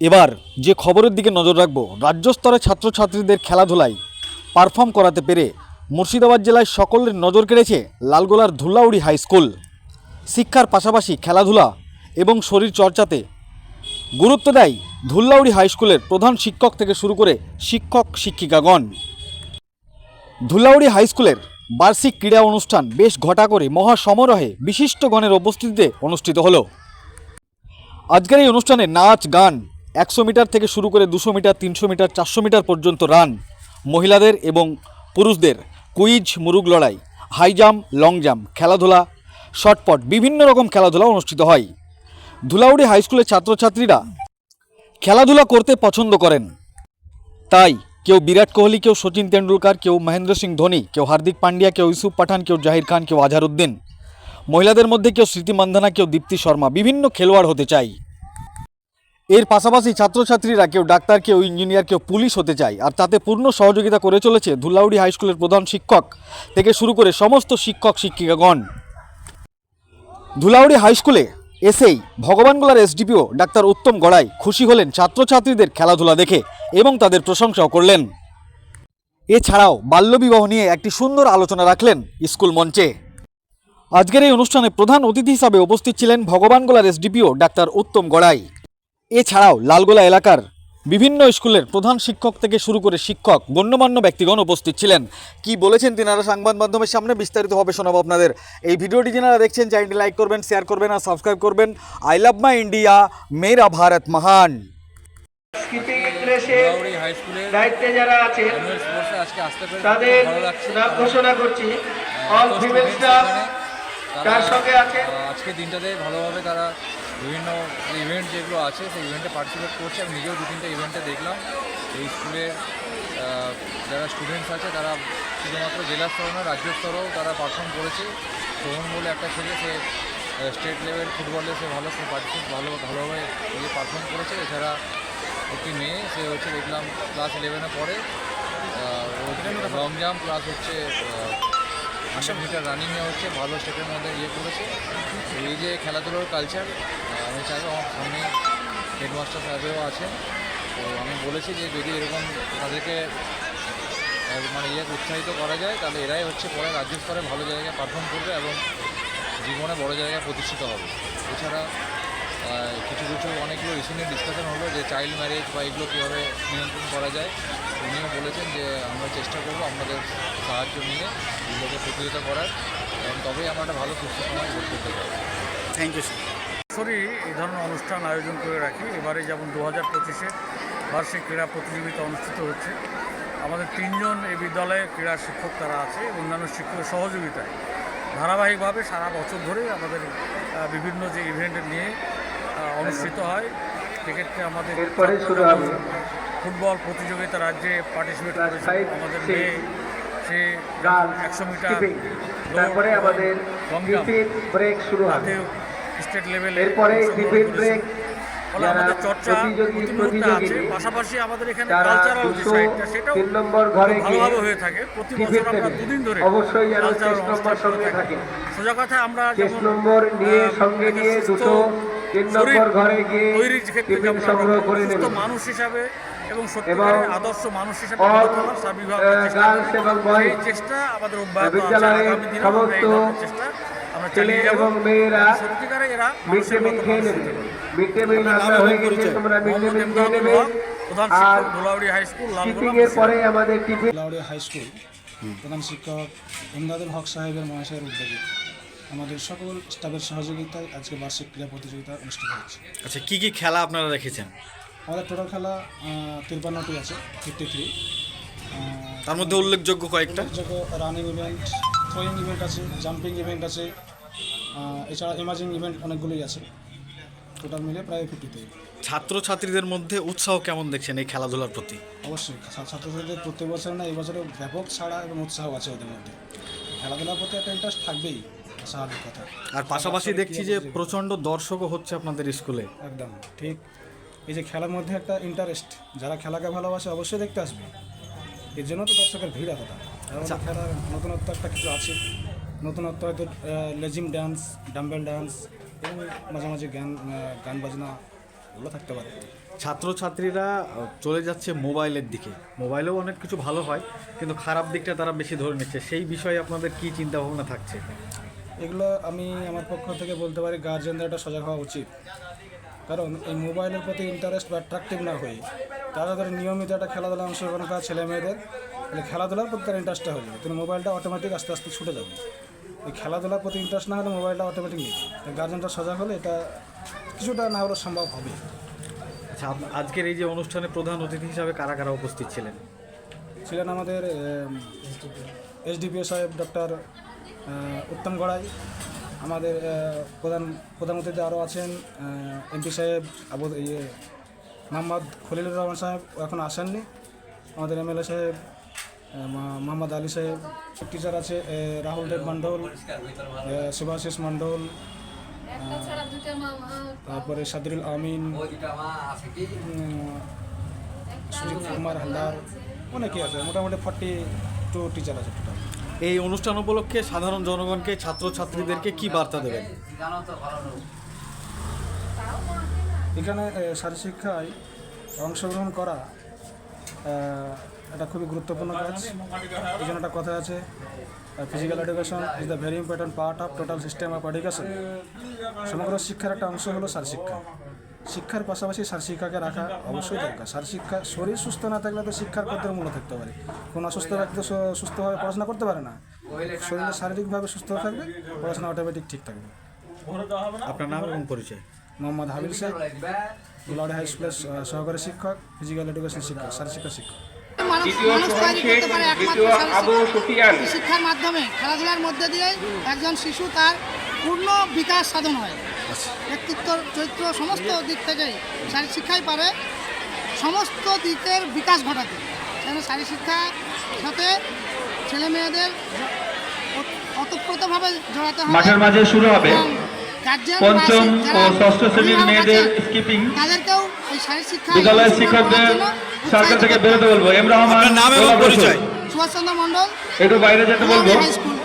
এবার যে খবরের দিকে নজর রাখব, রাজ্য স্তরে ছাত্রছাত্রীদের খেলাধুলায় পারফর্ম করাতে পেরে মুর্শিদাবাদ জেলায় সকলের নজর কেড়েছে লালগোলার ধুলাউড়ি হাই স্কুল শিক্ষার পাশাপাশি খেলাধুলা এবং শরীর চর্চাতে গুরুত্ব দেয় ধুল্লাউড়ি হাই স্কুলের প্রধান শিক্ষক থেকে শুরু করে শিক্ষক শিক্ষিকাগণ। ধুলাউড়ি হাই স্কুলের বার্ষিক ক্রীড়া অনুষ্ঠান বেশ ঘটা করে মহা সমারোহে বিশিষ্টগণের উপস্থিতিতে অনুষ্ঠিত হলো। আজকের এই অনুষ্ঠানে নাচ, গান একশো মিটার থেকে শুরু করে দুশো মিটার, তিনশো মিটার, চারশো মিটার পর্যন্ত রান মহিলাদের এবং পুরুষদের কুইজ, মুরুগ লড়াই, হাই জাম্প, লং জাম্প, খেলাধুলা শটপট বিভিন্ন রকম খেলাধুলা অনুষ্ঠিত হয়। ধুলাউড়ি হাই স্কুলের ছাত্রছাত্রীরা খেলাধুলা করতে পছন্দ করেন। তাই কেউ বিরাট কোহলি, কেউ সচিন তেন্ডুলকার, কেউ মহেন্দ্র সিং ধোনি, কেউ হার্দিক পান্ডিয়া, কেউ ইউসুফ পাঠান, কেউ জাহির খান, কেউ আজহারউদ্দিন মহিলাদের মধ্যে কেউ স্মৃতি মান্ধানা, কেউ দীপ্তি শর্মা, বিভিন্ন খেলোয়াড় হতে চায় এর পাশাপাশি ছাত্রছাত্রীরা কেউ ডাক্তার, কেউ ইঞ্জিনিয়ার, কেউ পুলিশ হতে চায়। আর তাতে পূর্ণ সহযোগিতা করে চলেছে ধুলাউড়ি হাই স্কুলের প্রধান শিক্ষক থেকে শুরু করে সমস্ত শিক্ষক, শিক্ষিকাগণ। ধুলাউড়ি হাই স্কুলে এসেই ভগবানগোলার এসডিপিও ডাক্তার উত্তম গড়াই খুশি হলেন ছাত্রছাত্রীদের খেলাধুলা দেখে এবং তাদের প্রশংসাও করলেন। এছাড়াও বাল্যবিবাহ নিয়ে একটি সুন্দর আলোচনা রাখলেন স্কুল মঞ্চে। আজকের এই অনুষ্ঠানে প্রধান অতিথি হিসাবে উপস্থিত ছিলেন ভগবানগোলার এসডিপিও ডাক্তার উত্তম গড়াই। এছাড়াও লালগোলা এলাকার বিভিন্ন স্কুলের প্রধান শিক্ষক থেকে শুরু করে শিক্ষক গণ্যমান্য ব্যক্তিগণ উপস্থিত ছিলেন। কি বলেছেন তিনারা? সংবাদ মাধ্যমের সামনে বিস্তারিতভাবে শোনাবো আপনাদের। এই ভিডিওটি যারা দেখছেন চ্যানেলটি লাইক করবেন শেয়ার করবেন আর সাবস্ক্রাইব করবেন। আই লাভ মাই ইন্ডিয়া মেরা ভারত মহান দায়িত্বে যারা তাদের নাম ঘোষণা করছি। অল ফিমেল স্টাফ এখানে, সঙ্গে আছে আজকে দিনটাতে ভালোভাবে তারা বিভিন্ন ইভেন্ট যেগুলো আছে সেই ইভেন্টে পার্টিসিপেট করছে। আমি নিজেও দু তিনটে ইভেন্টে দেখলাম। এই স্কুলের আহ, যারা স্টুডেন্টস আছে তারা শুধুমাত্র জেলা স্তর নয় রাজ্য স্তরেও তারা পারফর্ম করেছে। সোহন বলে একটা ছেলে সে স্টেট লেভেল ফুটবলে সে ভালো পার্টিসিপেট ভালো ভালোভাবে পারফর্ম করেছে। এছাড়া একটি মেয়ে সে হচ্ছে দেখলাম ক্লাস ইলেভেনে পড়ে। লং জাম্প প্লাস হচ্ছে মিটার রানিংয়ে হচ্ছে, ভালো স্টেপের মধ্যে ইয়ে করেছে। এই যে খেলাধুলোর কালচার আমি চাইব আমার সামনে হেডমাস্টার সাহেবেও আছেন। তো আমি বলেছি যে যদি এরকম তাদেরকে মানে ইয়ে উৎসাহিত করা যায়, তাহলে এরাই হচ্ছে পরে রাজ্য স্তরে ভালো জায়গায় পারফর্ম করবে এবং জীবনে বড় জায়গায় প্রতিষ্ঠিত হবে। এছাড়া কিছু কিছু অনেকগুলো ইস্যু ডিসকাশন হলো যে চাইল্ড ম্যারেজ বা এগুলো কীভাবে নিয়ন্ত্রণ করা যায়। উনিও বলেছেন যে আমরা চেষ্টা করব আমাদের সাহায্য নিয়ে এগুলোকে প্রতিহত করার এবং তবেই আমরা একটা ভালো সুস্থ সমাজ গড়ে তুলতে পারব। থ্যাংক ইউ বছরই এই ধরনের অনুষ্ঠান আয়োজন করে রাখি। এবারে যেমন দু হাজার পঁচিশে বার্ষিক ক্রীড়া প্রতিযোগিতা অনুষ্ঠিত হচ্ছে। আমাদের তিনজন এই বিদ্যালয়ে ক্রীড়া শিক্ষক তারা আছে এবং অন্যান্য শিক্ষকের সহযোগিতায়। ধারাবাহিকভাবে সারা বছর ধরে আমাদের বিভিন্ন যে ইভেন্ট নিয়ে অনুষ্ঠিত হয়। সেক্ষেত্রে আমাদের এরপরে শুরু হবে। ফুটবল প্রতিযোগিতা রাজ্যে পার্টিসিপেট করেছে। আমাদের মেয়ে সে একশো মিটার তারপরে আমাদের ব্রেক শুরু হবে। স্টেট লেভেলে এরপরে। ব্রেক ফলে আমাদের চর্চা আছে। পাশাপাশি আমাদের এখানে তারা কালচারাল যে সাইডটা সেটাও তিন নম্বর ঘরে ভালোভাবে হয়ে থাকে। প্রতি বছর আমরা দুদিন ধরে অবশ্যই অনুষ্ঠান করে। থাকে। সোজা কথা আমরা যেমন, নম্বর নিয়ে সঙ্গে নিয়ে দুটো তিন নম্বর ঘরে গিয়ে টিফিন সংগ্রহ করে সুস্থ নেবে মানুষ হিসাবে এবং সত্যিকারের আদর্শ মানুষ হিসাবে করি। এবং সেই চেষ্টা আমাদের অব্যাহত বিদ্যালয়ের সমস্ত ছেলে এবং মেয়েরা সত্যিকারে এরা মিড ডে মিল খেয়ে নেবে। মিড ডে মিল রান্না হয়ে গেছে তোমরা মিড ডে মিল খেয়ে নেবে। প্রধান আর স্কিপিং এর পরে আমাদের টিফিন হাই স্কুল প্রধান শিক্ষক ইমদাদুল হক সাহেবের মহাশয়ের উদ্যোগে। আমাদের সকল স্টাফের সহযোগিতায় আজকে বার্ষিক ক্রীড়া প্রতিযোগিতা অনুষ্ঠিত হচ্ছে। আচ্ছা কী কী খেলা আপনারা রেখেছেন? আমাদের টোটাল খেলা তিরপান্নটি আছে ফিফটি থ্রি তার মধ্যে উল্লেখযোগ্য কয়েকটা? উল্লেখযোগ্য রানিং ইভেন্ট থ্রোয়িং ইভেন্ট আছে জাম্পিং ইভেন্ট আছে এছাড়া ইমাজিং ইভেন্ট অনেকগুলোই আছে। টোটাল মিলে প্রায় ফিফটি থ্রি ছাত্রছাত্রীদের মধ্যে উৎসাহ কেমন দেখছেন এই খেলাধুলার প্রতি? অবশ্যই ছাত্রছাত্রীদের প্রত্যেক বছর না এই বছরে ব্যাপক ছাড়া এবং উৎসাহ আছে ওদের মধ্যে। খেলাধুলার প্রতি একটা ইন্টারেস্ট থাকবেই। স্বাভাবিক কথা। আর পাশাপাশি দেখছি যে প্রচণ্ড দর্শকও হচ্ছে আপনাদের স্কুলে। একদম ঠিক। এই যে খেলার মধ্যে একটা ইন্টারেস্ট যারা খেলাকে ভালোবাসে অবশ্যই দেখতে আসবে। এর জন্য তো দর্শকের ভিড় এতটা। খেলার নতুনত্ব একটা কিছু আছে। নতুনত্ব হয়তো লেজিম ডান্স ডাম্বেল ডান্স এবং মাঝে মাঝে গান গান বাজনা এগুলো থাকতে পারে। ছাত্রছাত্রীরা চলে যাচ্ছে মোবাইলের দিকে। মোবাইলেও অনেক কিছু ভালো হয় কিন্তু খারাপ দিকটা তারা বেশি ধরে নিচ্ছে। সেই বিষয়ে আপনাদের কি চিন্তা ভাবনা থাকছে? এগুলো আমি আমার পক্ষ থেকে বলতে পারি গার্জেনদের একটা সজাগ হওয়া উচিত। কারণ এই মোবাইলের প্রতি ইন্টারেস্ট বা অ্যাট্রাকটিভ না হয়ে তারা ধরে নিয়মিত একটা খেলাধুলা অংশগ্রহণ করা ছেলে মেয়েদের তাহলে খেলাধুলার প্রতি তার ইন্টারেস্টটা হয়ে যাবে। কিন্তু মোবাইলটা অটোমেটিক আস্তে আস্তে ছুটে যাবে। এই খেলাধুলার প্রতি ইন্টারেস্ট না হলে মোবাইলটা অটোমেটিক নেবে তাই গার্জেনটা সজাগ হলে এটা কিছুটা না হলেও সম্ভব হবে। আচ্ছা আজকের এই যে অনুষ্ঠানে প্রধান অতিথি হিসাবে কারা কারা উপস্থিত ছিলেন? ছিলেন আমাদের এসডিপিও সাহেব ডক্টর উত্তম গড়াই আমাদের প্রধান প্রধান অতিথি আরও আছেন এমপি সাহেব আবু ইয়ে মোহাম্মদ খলিলুর রহমান সাহেব এখন আসেননি। আমাদের এমএলএ সাহেব মোহাম্মদ আলী সাহেব টিচার আছে রাহুল দেব মণ্ডল শুভাশিস মণ্ডল তারপরে সাদরুল আমিন সুজিত কুমার হালদার অনেকে আছে। মোটামুটি ফর্টি টু টিচার আছে টোটাল এই অনুষ্ঠান উপলক্ষে সাধারণ জনগণকে ছাত্রছাত্রীদেরকে কি বার্তা দেবেন? এখানে এ, শারীরশিক্ষায় অংশগ্রহণ করা এটা খুবই গুরুত্বপূর্ণ কাজ। এই জন্য একটা কথা আছে physical education is the very important part of total system of education সমগ্র শিক্ষার একটা অংশ হলো শারীরশিক্ষা শিক্ষার পাশাপাশি শারীরশিক্ষাকে রাখা অবশ্যই দরকার। শারীরশিক্ষা শরীর সুস্থ না থাকলে তো শিক্ষার কদ্রের মূল্য থাকতে পারে? কোনো অসুস্থ ব্যক্তি তো সুস্থভাবে পড়াশোনা করতে পারে না। শরীরে শারীরিকভাবে সুস্থ থাকবে পড়াশোনা অটোমেটিক ঠিক থাকবে। আপনার নাম এবং পরিচয়? মোহাম্মদ হাবিল শেখ গোলাউড়ি হাই স্কুলের সহকারী শিক্ষক ফিজিক্যাল এডুকেশন শিক্ষক শারীরশিক্ষা শিক্ষক। শিক্ষার মাধ্যমে। খেলাধুলার মধ্যে দিয়ে একজন শিশু তার পূর্ণ বিকাশ সাধন হয়। ব্যক্তিত্ব চরিত্র সমস্ত দিক থেকেই শারীরিক শিক্ষাই পারে। সমস্ত দিকের বিকাশ ঘটাতে। যেন শারীরিক শিক্ষার সাথে ছেলে মেয়েদের অতপ্রতভাবে জড়াতে হবে মাঠের মাঝে শুরু হবে। পঞ্চম ও ষষ্ঠ শ্রেণির মেয়েদের স্কিপিং তাদেরকেও এই শারীরিক শিক্ষা বিদ্যালয়ের শিক্ষকদের সার্কেল থেকে বেরোতে বলব। এমরা আমার নাম এবং পরিচয়? সুভাষচন্দ্র মন্ডল একটু বাইরে যেতে বলব। স্কুল।